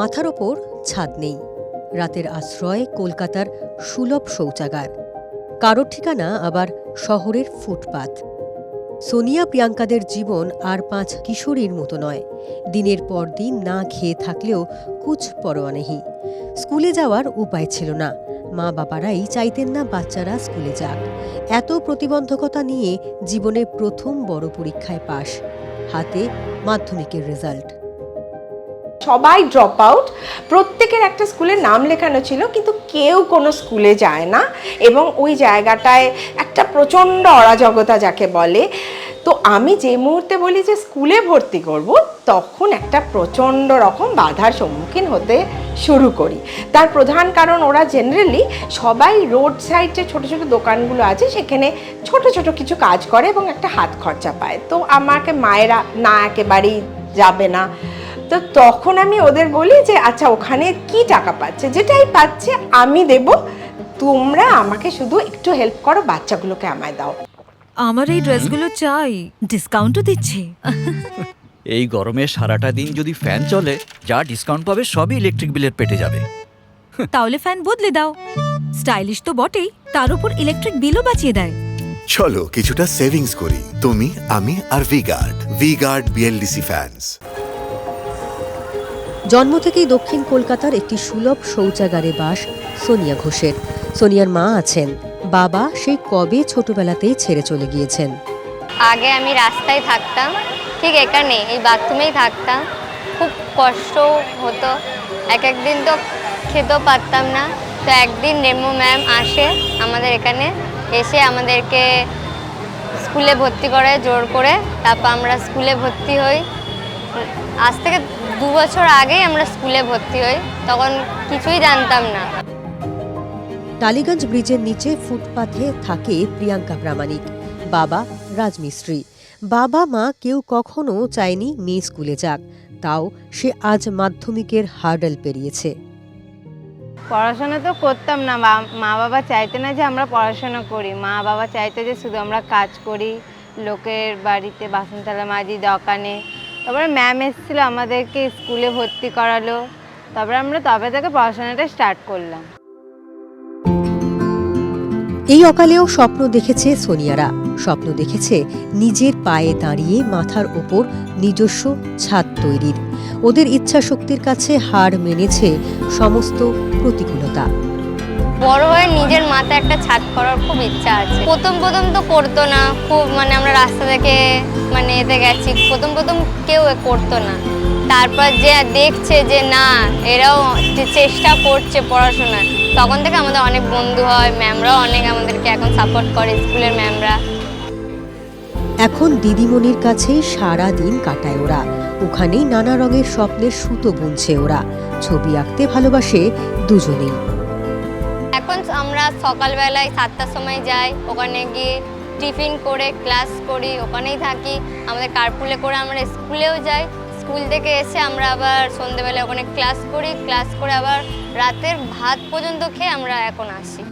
মাথার ওপর ছাদ নেই। রাতের আশ্রয় কলকাতার সুলভ শৌচাগার। কারোর ঠিকানা আবার শহরের ফুটপাথ সোনিয়া প্রিয়াঙ্কাদের জীবন আর পাঁচ কিশোরীর মতো নয়। দিনের পর দিন না খেয়ে থাকলেও কুচ পরোয়া নেই। স্কুলে যাওয়ার উপায় ছিল না। মা বাবারাই চাইতেন না বাচ্চারা স্কুলে যাক। এত প্রতিবন্ধকতা নিয়ে জীবনের প্রথম বড় পরীক্ষায় পাশ। হাতে মাধ্যমিকের রেজাল্ট। সবাই ড্রপ আউট প্রত্যেকের একটা স্কুলে নাম লেখানো ছিল, কিন্তু কেউ কোনো স্কুলে যায় না। এবং ওই জায়গাটায় একটা প্রচণ্ড অরাজকতা যাকে বলে। তো আমি যে মুহূর্তে বলি যে স্কুলে ভর্তি করব, তখন একটা প্রচণ্ড রকম বাধার সম্মুখীন হতে শুরু করি। তার প্রধান কারণ, ওরা জেনারেলি সবাই রোড সাইডে ছোট ছোট দোকানগুলো আছে, সেখানে ছোট ছোট কিছু কাজ করে এবং একটা হাত খরচা পায়। তো আমাকে মায়েরা না একেবারেই যাবে না। তো তখন আমি ওদের বলি যে আচ্ছা ওখানে কি টাকা পাচ্ছে? যেটাই পাচ্ছে আমি দেব। তোমরা আমাকে শুধু একটু হেল্প করো বাচ্চাগুলোকে আমায় দাও। আমার এই ড্রেসগুলো চাই। ডিসকাউন্টও দিচ্ছে। এই গরমে সারাটা দিন যদি ফ্যান চলে যা ডিসকাউন্ট পাবে সবই ইলেকট্রিক বিলের পেটে যাবে। তাহলে ফ্যান বদলে দাও। স্টাইলিশ তো বটেই তার উপর ইলেকট্রিক বিলও বাঁচিয়ে দেয়। চলো কিছুটা সেভিংস করি। তুমি আমি আর V Guard V Guard V Guard BLDC fans জন্ম থেকেই দক্ষিণ কলকাতার একটি সুলভ শৌচাগারে বাস সোনিয়া ঘোষের। সোনিয়ার মা আছেন। বাবা সেই কবে ছোটবেলাতেই ছেড়ে চলে গিয়েছেন। আগে আমি রাস্তায় থাকতাম, ঠিক এখানে, এই বাথরুমেই থাকতাম। খুব কষ্ট হতো। এক একদিন তো খেতেও পারতাম না। তো একদিন রেমো ম্যাম আসে আমাদের এখানে, এসে আমাদেরকে স্কুলে ভর্তি করে জোর করে। তারপর আমরা স্কুলে ভর্তি হই। আজ থেকে দু বছর আগেই আমরা স্কুলে ভর্তি হই তখন কিছুই জানতাম না। টালিগঞ্জ ব্রিজের নিচে ফুটপাথে থাকে প্রিয়াঙ্কা প্রামাণিক বাবা রাজমিস্ত্রি। বাবা মা কেউ কখনো চায়নি মেয়ে স্কুলে যাক তাও সে আজ মাধ্যমিকের হার্ডেল পেরিয়েছে। পড়াশোনা তো করতাম না মা- বাবা চাইতে না যে আমরা পড়াশোনা করি। মা বাবা চাইতে যে শুধু আমরা কাজ করি লোকের বাড়িতে বাসন থালা মাজি দোকানে। তারপরে ম্যাম এসেছিল আমাদেরকে স্কুলে ভর্তি করালো। তারপরে আমরা তবে থেকে পড়াশোনাটা স্টার্ট করলাম। এই অকালেও স্বপ্ন দেখেছে সোনিয়ারা। স্বপ্ন দেখেছে নিজের পায়ে দাঁড়িয়ে মাথার ওপর নিজস্ব ছাদ তৈরির। ওদের ইচ্ছা শক্তির কাছে হার মেনেছে সমস্ত প্রতিকূলতা। বড় হয়ে নিজের মাথায় একটা ছাদ করার খুব ইচ্ছা আছে। প্রথম প্রথম তো করতো না, খুব মানে আমরা রাস্তা থেকে মানে এতে গেছি, প্রথম প্রথম কেউ করতো না। তারপর যে দেখছে যে না, এরাও চেষ্টা করছে পড়াশোনা তখন থেকে আমাদের অনেক বন্ধু হয়, ম্যামরাও অনেক আমাদেরকে এখন সাপোর্ট করে স্কুলের ম্যামরা। এখন দিদিমণির কাছেই সারা দিন কাটায় ওরা। ওখানেই নানা রঙের স্বপ্নের সুতো বুনছে ওরা। ছবি আঁকতে ভালোবাসে দুজনেই। আমরা সকালবেলায় সাতটার সময় যাই, ওখানে গিয়ে টিফিন করে, ক্লাস করি, ওখানেই থাকি। আমাদের কার্পুলে করে আমরা স্কুলেও যাই। স্কুল থেকে এসে আমরা আবার সন্ধেবেলায় ওখানে ক্লাস করি। ক্লাস করে আবার রাতের ভাত পর্যন্ত খেয়ে আমরা এখন আসি।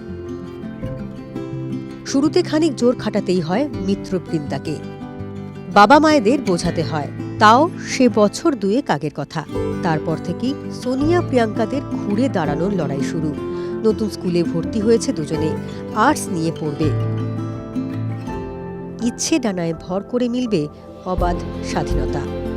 শুরুতে খানিক জোর খাটাতেই হয় মিত্রবৃন্দাকে বাবা মায়েদের বোঝাতে হয়, তাও সে বছর দুয়েক আগের কথা। তারপর থেকেই সোনিয়া প্রিয়াঙ্কাদের ঘুরে দাঁড়ানোর লড়াই শুরু। নতুন স্কুলে ভর্তি হয়েছে দুজনে। আর্টস নিয়ে পড়বে। ইচ্ছে ডানায় ভর করে মিলবে অবাধ স্বাধীনতা।